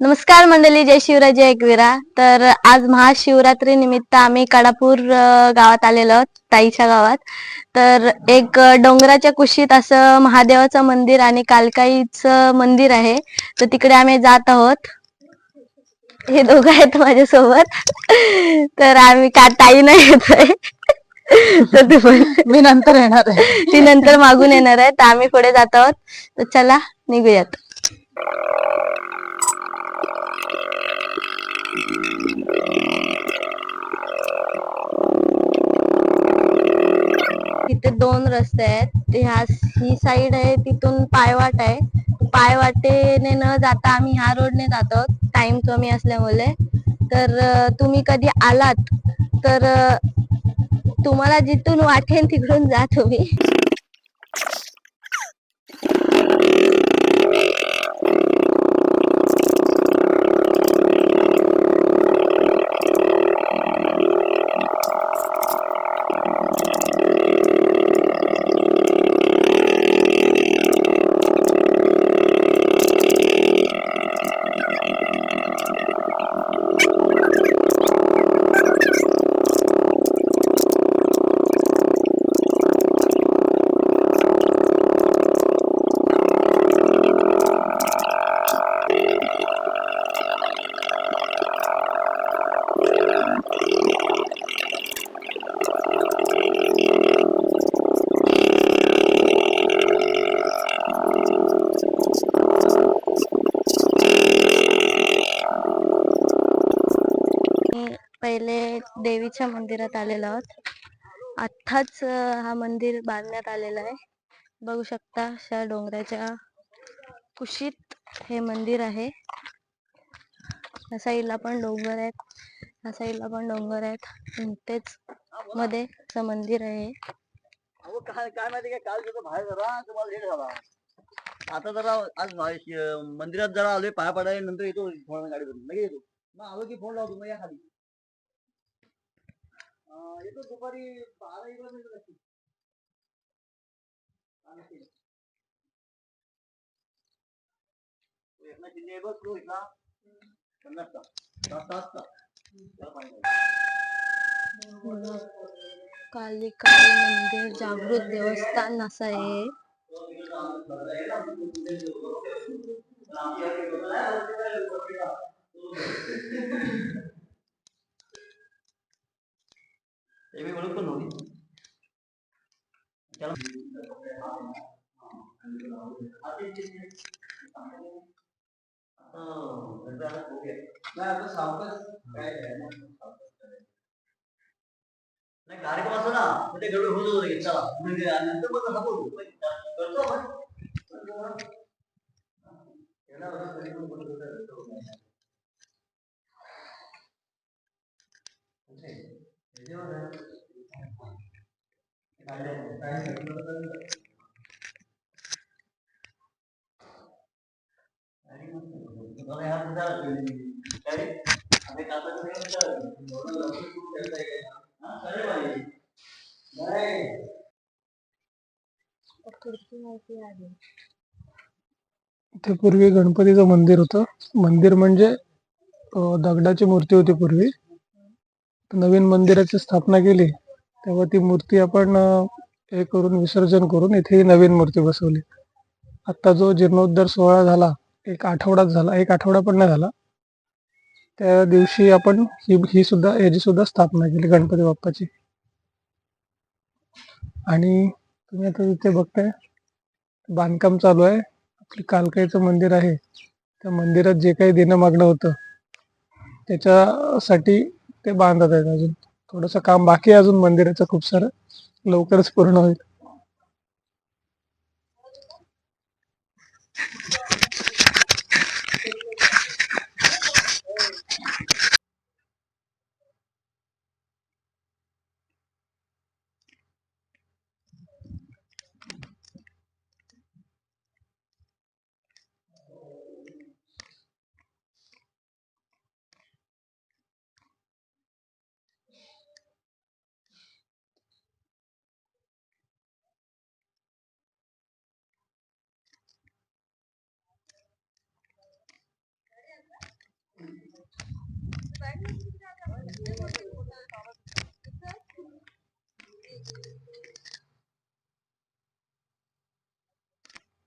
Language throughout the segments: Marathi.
नमस्कार मंडळी जय शिवराय जय एकविरा. तर आज महाशिवरात्री निमित्त आम्ही कडापूर गावात आलेलो आहोत ताईच्या गावात. तर एक डोंगराच्या कुशीत असं महादेवाचं मंदिर आणि कालकाईचं मंदिर आहे. तर तिकडे आम्ही जात आहोत. हे दोघं आहेत माझ्यासोबत. तर आम्ही का ताई नाही येतोय तर तू पण मी नंतर येणार आहे. ती नंतर मागून येणार आहे. तर आम्ही पुढे जात आहोत. तर चला निघूयात. तिथे दोन रस्ते आहेत. ह्या ही साईड आहे तिथून पायवाट आहे. पायवाटेने न जाता आम्ही ह्या रोडने जातो. टाइम कमी असल्यामुळे. तर तुम्ही कधी आलात? तर तुम्हाला जिथून वाटेल तिकडून जा तुम्ही मी पहिले देवीच्या मंदिरात आलेलो आहोत. आत्ताच हा मंदिर बांधण्यात आलेला आहे. बघू शकता अशा डोंगराच्या कुशीत हे मंदिर आहे. या साईडला पण डोंगर आहेत. या साईडला पण डोंगर आहेत. तेच मध्ये असं मंदिर आहे. अहो काय काय माहिती काय काल जरा बाहेर जरा तुम्हाला लेट झाला. आता जरा आज मंदिरात जरा आलोय पाया पडाय नंतर येतो गाडी करून. लगेच येतो. मग आलो की फोन लावतो मग या खाली. येतो दुपारी बारा एक वाजता नक्की चालेल, ठीक. तो. एकनाथ शिंदे आहे बघ तो इथला पन्नासचा. सात सातचा त्याला पाणी द्या. काली काली मंदिर जागृत देवस्थान असं आहे. ते मी ओळख पण नव्हती त्याला नाही कार्यक्रम असतो ना मग ते गडबड होत होतं लगेच. चला म्हणजे आणि नंतर मग तसा बोलू. पण करतो आपण. येणार होता तरी पण बोलत होता, इथे पूर्वी गणपतीचं मंदिर होतं. मंदिर म्हणजे दगडाची मूर्ती होती पूर्वी. नवीन मंदिराची स्थापना केली. तेव्हा ती मूर्ती आपण हे करून विसर्जन करून इथे ही नवीन मूर्ती बसवली. आत्ता जो जीर्णोद्धार सोहळा झाला एक आठवडाच झाला एक आठवडा पण नाही झाला त्या दिवशी आपण ही ही सुद्धा याची सुद्धा स्थापना केली गणपती बाप्पाची. आणि तुम्ही आता तिथे बघताय बांधकाम चालू आहे. आपली कालकाईचं मंदिर आहे. त्या मंदिरात जे काही देणं मागणं होतं त्याच्यासाठी ते बांधत आहेत अजून. थोडंसं काम बाकी आहे अजून मंदिराचं खूप सारं. लवकरच पूर्ण होईल.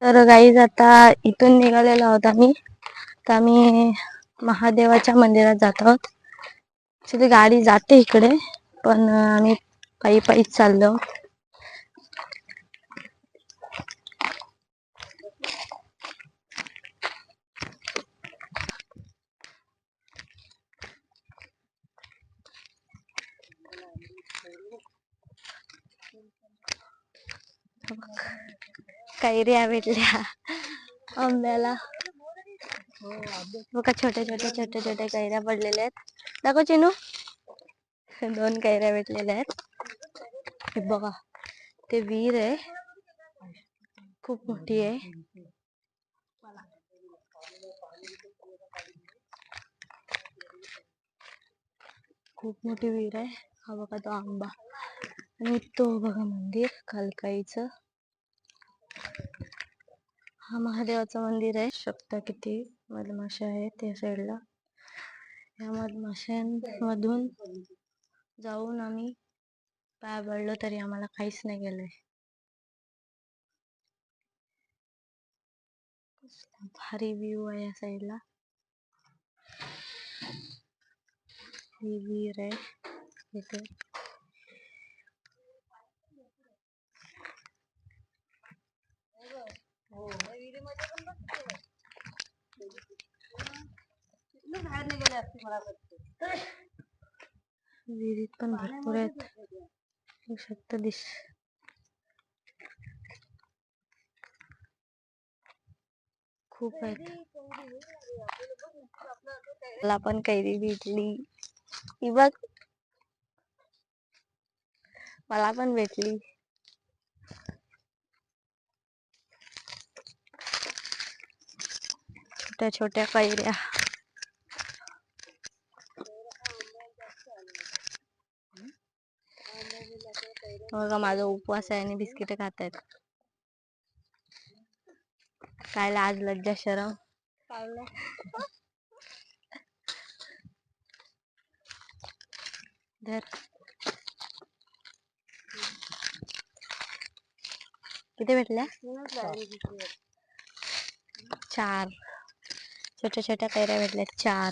तर गाईज आता इथून निघालेलो आहोत आम्ही. तर आम्ही महादेवाच्या मंदिरात जात आहोत. ऍक्च्युली गाडी जाते इकडे पण आम्ही पायी पायीच चाललो आहोत. कैऱ्या भेटल्या आंब्याला. बघा छोट्या छोट्या छोट्या छोट्या कैऱ्या पडलेल्या आहेत. दाखव चिनू. दोन कैऱ्या भेटलेल्या आहेत. हे बघा ते विहीर आहे. खूप मोठी आहे. खूप मोठी विहीर आहे. हा बघा तो आंबा. आणि तो बघा मंदिर कालकाईचं. हा महादेवाचं मंदिर आहे. शकता किती मधमाशा आहेत त्या साईडला. या मधमाशांमधून जाऊन आम्ही पाय पडलो तरी आम्हाला काहीच नाही गेलंय. भारी व्ह्यू आहे या साईडला. ही विहीर आहे इथे. विहिरीत पण भरपूर आहेत. शकतं दिस खूप आहेत. मला पण कैरी भेटली. ही बघ. मला पण भेटली. छोट्या छोट्या कैऱ्या. बघा माझा उपवास आहे आणि बिस्किट खात आहेत काय लाज लज्जा शरम. धर. किती भेटल्या? चार. छोट्या छोट्या कैऱ्या भेटल्या चार.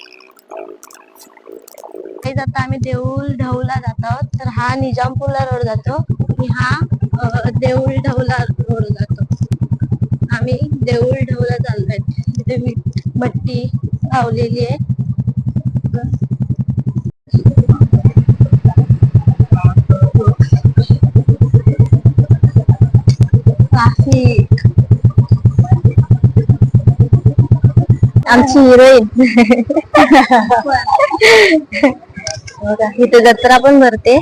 आता आम्ही देऊळ ढवला जात. आहोत तर हा निजामपूरला रोड जातो. आणि हा देऊळ ढवला रोड जातो. आम्ही देऊळ ढवला चाललोय. तिथे मीठ भट्टी लावलेली आहे. ट्रॅफिक आमची हिरोईन बघा इथे जत्रा पण भरते.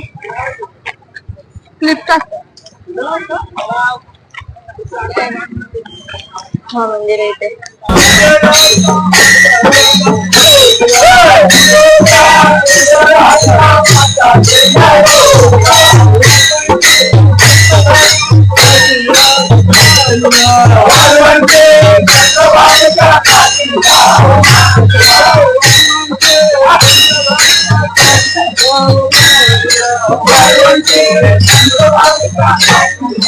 हा मंदिर आहे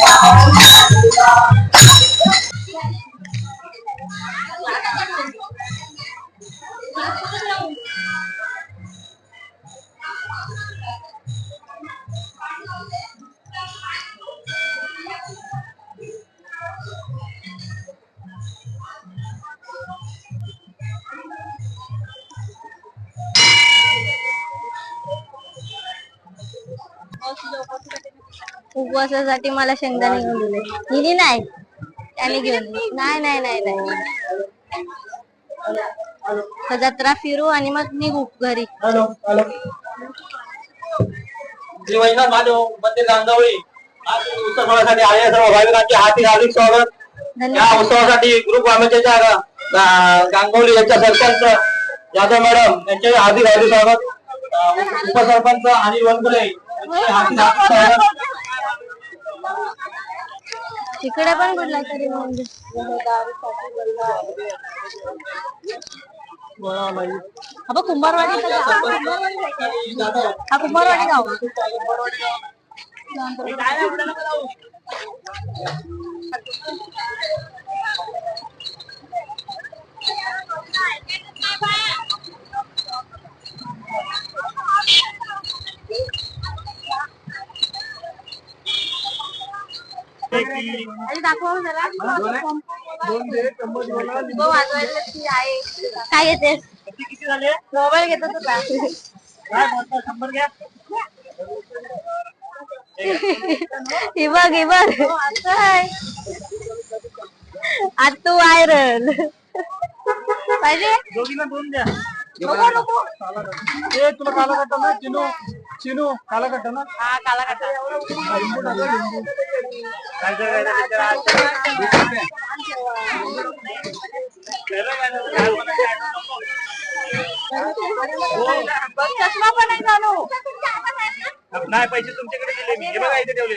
इथे उपवासासाठी मला शेंगदाणे घेऊन दिले. दिली नाही. त्याने घेऊन. नाही नाही नाही नाही. तर जत्रा फिरू आणि मग निघू घरी. महादेव मंदिर सर्व भाविकांचे हार्दिक स्वागत. या उत्सवासाठी ग्रुप गा- गांगवली यांच्या सरपंच यादव मॅडम यांचे हार्दिक हार्दिक स्वागत. उपसरपंच आणि वनकुले यांचे हार्दिक हार्दिक स्वागत. तिकडे पण कुठला तरी म्हणजे हा कुंभारवाडी हा कुंभारवाडी गाव. काय येते किती झाले मोबाईल घेतो तुला ही बघ ही बघ. व्हायरल पाहिजे? दोघीला दोन द्या. नको नको. ए तुला काला ना चिनू. चिनू काला कट्टा ना? हा काला काटा काय करायचं बघ, चष्मा पण आहे चालू. नाही पैसे तुमच्याकडे दिले मी. हे बघा इथे ठेवले.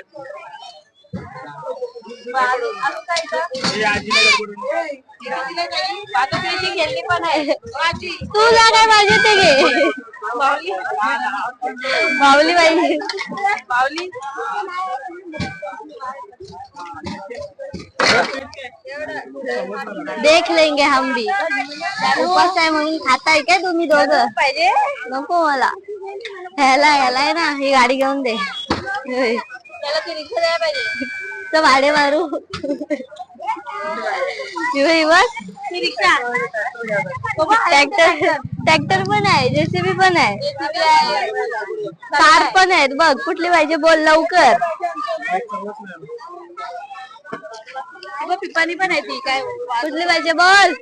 हे आजीला गडबडून. घेतली पण आहे. तुला काय पाहिजे ते घे. बावली पाहिजे बावली देख लेंगे हम भी. उपास आहे म्हणून खाताय काय तुम्ही दोघं? पाहिजे. नको मला. ह्याला ह्याला आहे ना ही गाडी घेऊन दे. त्याला ती रिक्षा द्यायला पाहिजे. तर भाडे मारू. रिक्षा. ट्रॅक्टर ट्रॅक्टर पण आहे जेसीबी पण आहे. कार पण आहेत बघ कुठली पाहिजे बोल लवकर. पिपाणी पण आहे ती काय कुठली पाहिजे बोल.